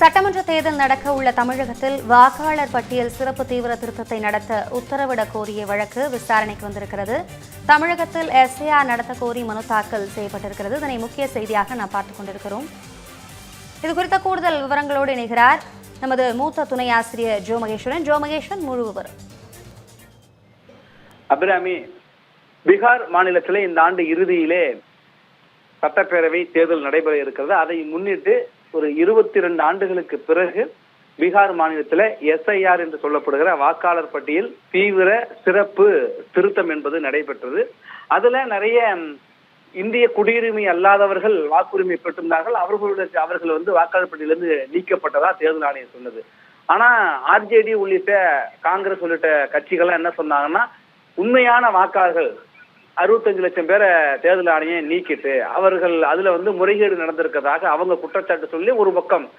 சட்டமன்ற தேர்தல் நடக்க உள்ள தமிழகத்தில் வாக்காளர் பட்டியல் சிறப்பு தீவிர திருத்தத்தை நடத்த உத்தரவிடக் கோரிய வழக்கு விசாரணைக்கு வந்திருக்கிறது. தமிழகத்தில் எஸ்ஏஆர் நடத்த கோரி மனு தாக்கல் செய்யப்பட்டிருக்கிறது. இதனை முக்கிய செய்தியாக நாம் பார்த்துக் கொண்டிருக்கிறோம். இது குறித்த கூடுதல் விவரங்களோடு இணைகிறார் நமது மூத்த துணை ஆசிரியர் ஜோ மகேஸ்வரன். ஜோ மகேஸ்வரன் முழு விவரம். அபிராமி பீகார் மாநிலத்திலே இந்த ஆண்டு இறுதியிலே சட்டப்பேரவை தேர்தல் நடைபெற இருக்கிறது. அதை முன்னிட்டு ஒரு இருபத்தி ரெண்டு ஆண்டுகளுக்கு பிறகு பீகார் மாநிலத்தில் எஸ்ஐஆர் என்று சொல்லப்படுகிற வாக்காளர் பட்டியல் தீவிர சிறப்பு திருத்தம் என்பது நடைபெற்றது. அதுல நிறைய இந்திய குடியுரிமை அல்லாதவர்கள் வாக்குரிமை பெற்றிருந்தார்கள் அவர்களுடைய அவர்கள் வந்து வாக்காளர் பட்டியலிருந்து நீக்கப்பட்டதா தேர்தல் ஆணையம் சொன்னது. ஆனா ஆர்ஜேடி உள்ளிட்ட காங்கிரஸ் உள்ளிட்ட கட்சிகள்லாம் என்ன சொன்னாங்கன்னா உண்மையான வாக்காளர்கள் அறுபத்தஞ்சு லட்சம் பேரை தேர்தல் ஆணையம் நீக்கிட்டு அவர்கள் அதுல வந்து முறைகேடு நடந்திருக்கிறதாக அவங்க குற்றச்சாட்டு சொல்லி ஒரு பக்கம்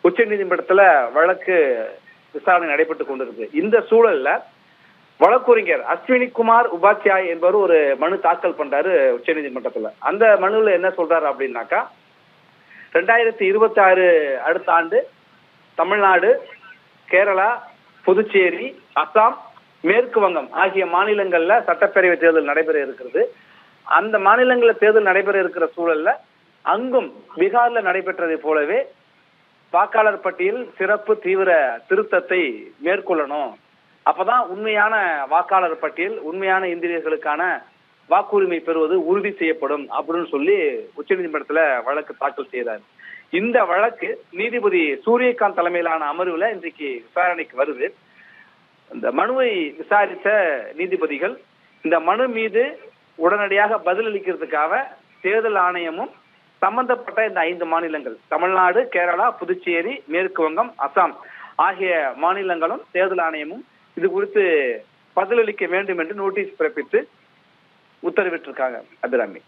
உச்ச நீதிமன்றத்துல வழக்கு விசாரணை நடைபெற்று கொண்டிருக்கு. இந்த சூழல்ல வழக்குரைஞர் அஸ்வினி குமார் உபாத்யாய் என்பவர் ஒரு மனு தாக்கல் பண்றாரு உச்ச நீதிமன்றத்துல. அந்த மனுவில் என்ன சொல்றாரு அப்படின்னாக்கா ரெண்டாயிரத்தி இருபத்தி ஆறு அடுத்த ஆண்டு தமிழ்நாடு கேரளா புதுச்சேரி அசாம் மேற்கு வங்கம் ஆகிய மாநிலங்கள்ல சட்டப்பேரவை தேர்தல் நடைபெற இருக்கிறது. அந்த மாநிலங்களில் தேர்தல் நடைபெற இருக்கிற சூழல்ல அங்கும் பீகார்ல நடைபெற்றதை போலவே வாக்காளர் பட்டியல் சிறப்பு தீவிர திருத்தத்தை மேற்கொள்ளணும். அப்பதான் உண்மையான வாக்காளர் பட்டியல் உண்மையான இந்தியர்களுக்கான வாக்குரிமை பெறுவது உறுதி செய்யப்படும் அப்படின்னு சொல்லி உச்சநீதிமன்றத்துல வழக்கு தாக்கல் செய்தார் இந்த வழக்கு நீதிபதி சூரியகாந்த் தலைமையிலான அமர்வுல இன்றைக்கு விசாரணைக்கு வருது. இந்த மனுவை விசாரித்த நீதிபதிகள் இந்த மனு மீது உடனடியாக பதிலளிக்கிறதுக்காக தேர்தல் ஆணையமும் சம்பந்தப்பட்ட இந்த ஐந்து மாநிலங்கள் தமிழ்நாடு கேரளா புதுச்சேரி மேற்கு வங்கம் அசாம் ஆகிய மாநிலங்களும் தேர்தல் ஆணையமும் இது குறித்து பதிலளிக்க வேண்டும் என்று நோட்டீஸ் பிறப்பித்து உத்தரவிட்டிருக்காங்க அபிராமி.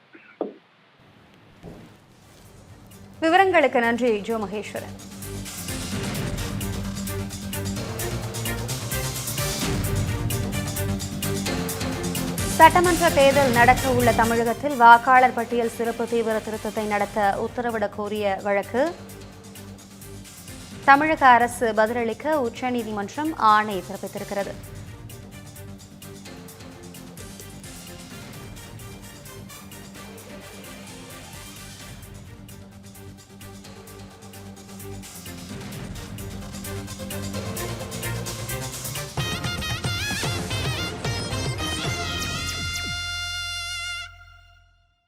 விவரங்களுக்கு நன்றி ஜோ மகேஸ்வரன். சட்டமன்ற தேர்தல் நடக்க உள்ள தமிழகத்தில் வாக்காளர் பட்டியல் சிறப்பு தீவிர திருத்தத்தை நடத்த உத்தரவிடக் கோரிய வழக்கு. தமிழக அரசு பதிலளிக்க உச்சநீதிமன்றம் ஆணை பிறப்பித்திருக்கிறது.